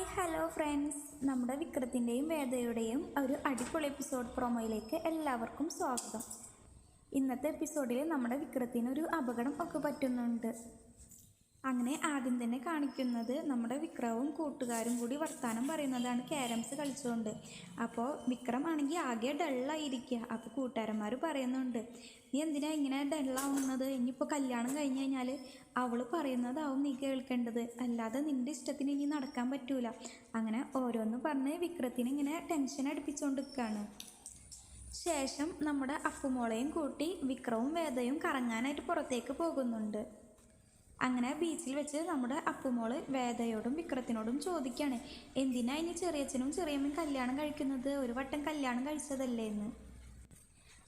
Hi hello friends. നമ്മുടെ വിക്രത്തിന്റെയും വേദയുടെയും ഒരു അടിപൊളി എപ്പിസോഡ് പ്രൊമോയിലേക്ക് എല്ലാവർക്കും സ്വാഗതം. ഇന്നത്തെ എപ്പിസോഡിൽ നമ്മുടെ വിക്രത്തിന് ഒരു അപകടം ഒക്കെ പറ്റുന്നുണ്ട്. അങ്ങനെ ആദ്യം തന്നെ കാണിക്കുന്നത് നമ്മുടെ വിക്രവും കൂട്ടുകാരും കൂടി വർത്തമാനം പറയുന്നതാണ് ക്യാരംസ് കളിച്ചുകൊണ്ട് അപ്പോൾ വിക്രം ആണെങ്കിൽ ആകെ ഡള്ളായിരിക്കുക അപ്പോൾ കൂട്ടുകാരന്മാർ പറയുന്നുണ്ട് നീ എന്തിനാ ഇങ്ങനെ ഡള്ളാവുന്നത്? ഇനിയിപ്പോൾ കല്യാണം കഴിഞ്ഞ് കഴിഞ്ഞാൽ അവൾ പറയുന്നതാവും നീ കേൾക്കേണ്ടത്. അല്ലാതെ നിന്റെ ഇഷ്ടത്തിന് ഇനി നടക്കാൻ പറ്റൂല. അങ്ങനെ ഓരോന്ന് പറഞ്ഞ് വിക്രത്തിന് ഇങ്ങനെ ടെൻഷൻ അടുപ്പിച്ചുകൊണ്ട് നിൽക്കുകയാണ് ശേഷം നമ്മുടെ അപ്പുമോളെയും കൂട്ടി വിക്രവും വേദയും കറങ്ങാനായിട്ട് പുറത്തേക്ക് പോകുന്നുണ്ട്. അങ്ങനെ ബീച്ചിൽ വെച്ച് നമ്മുടെ അപ്പുമോൾ വേദയോടും വിക്രത്തിനോടും ചോദിക്കുകയാണ് എന്തിനാ ഇനി ചെറിയച്ഛനും ചെറിയമ്മയും കല്യാണം കഴിക്കുന്നത്? ഒരു വട്ടം കല്യാണം കഴിച്ചതല്ലേ എന്ന്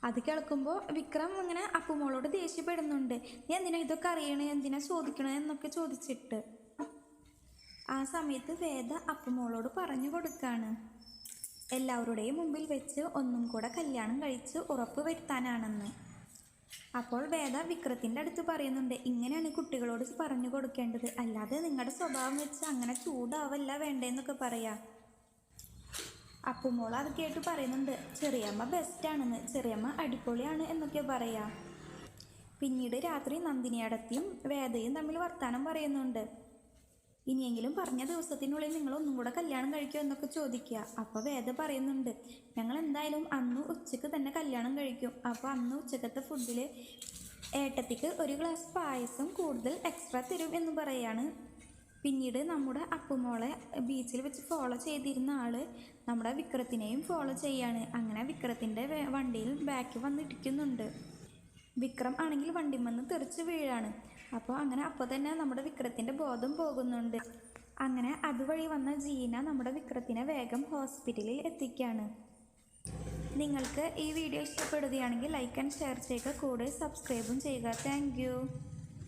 അത് കേൾക്കുമ്പോൾ വിക്രം ഇങ്ങനെ അപ്പുമോളോട് ദേഷ്യപ്പെടുന്നുണ്ട് നീ എന്തിനാ ഇതൊക്കെ അറിയണേ? എന്തിനാ ചോദിക്കണേ? എന്നൊക്കെ ചോദിച്ചിട്ട്. ആ സമയത്ത് വേദ അപ്പുമോളോട് പറഞ്ഞു കൊടുക്കാണ് എല്ലാവരുടെയും മുമ്പിൽ വെച്ച് ഒന്നും കൂടെ കല്യാണം കഴിച്ച് ഉറപ്പ് വരുത്താനാണെന്ന്. അപ്പോൾ വേദ വിക്രത്തിന്റെ അടുത്ത് പറയുന്നുണ്ട് ഇങ്ങനെയാണ് കുട്ടികളോട് പറഞ്ഞു കൊടുക്കേണ്ടത്. അല്ലാതെ നിങ്ങളുടെ സ്വഭാവം വെച്ച് അങ്ങനെ ചൂടാവല്ല വേണ്ടേന്നൊക്കെ പറയാം. അപ്പുമോൾ അത് കേട്ട് പറയുന്നുണ്ട് ചെറിയമ്മ ബെസ്റ്റാണെന്ന് ചെറിയമ്മ അടിപൊളിയാണ് എന്നൊക്കെ പറയാം. പിന്നീട് രാത്രി നന്ദിനിയടത്തിയും വേദയും തമ്മിൽ വർത്തമാനം പറയുന്നുണ്ട്. ഇനിയെങ്കിലും പറഞ്ഞ ദിവസത്തിനുള്ളിൽ നിങ്ങൾ ഒന്നും കൂടെ കല്യാണം കഴിക്കുമോ എന്നൊക്കെ ചോദിക്കുക. അപ്പോൾ വേദ പറയുന്നുണ്ട് ഞങ്ങൾ എന്തായാലും അന്ന് ഉച്ചയ്ക്ക് തന്നെ കല്യാണം കഴിക്കും. അപ്പോൾ അന്ന് ഉച്ചക്കത്തെ ഫുഡിൽ ഏട്ടത്തിക്ക് ഒരു ഗ്ലാസ് പായസം കൂടുതൽ എക്സ്ട്രാ തരും എന്ന് പറയാണ്. പിന്നീട് നമ്മുടെ അപ്പുമോളെ ബീച്ചിൽ വെച്ച് ഫോളോ ചെയ്തിരുന്ന ആൾ നമ്മുടെ വിക്രത്തിനെയും ഫോളോ ചെയ്യാണ്. അങ്ങനെ വിക്രത്തിന്റെ വണ്ടിയിൽ ബാക്ക് വന്ന് ഇടിക്കുന്നുണ്ട് വിക്രം ആണെങ്കിൽ വണ്ടിമെന്ന് തെറിച്ച് വീഴാണ്. അപ്പോൾ അങ്ങനെ അപ്പോൾ തന്നെ നമ്മുടെ വിക്രത്തിന്റെ ബോധം പോകുന്നുണ്ട്. അങ്ങനെ അതുവഴി വന്ന ജീന നമ്മുടെ വിക്രത്തിനെ വേഗം ഹോസ്പിറ്റലിൽ എത്തിക്കുകയാണ് നിങ്ങൾക്ക് ഈ വീഡിയോ ഇഷ്ടപ്പെടുകയാണെങ്കിൽ ലൈക്ക് ആൻഡ് ഷെയർ ചെയ്യുക. കൂടെ സബ്സ്ക്രൈബും ചെയ്യുക. താങ്ക്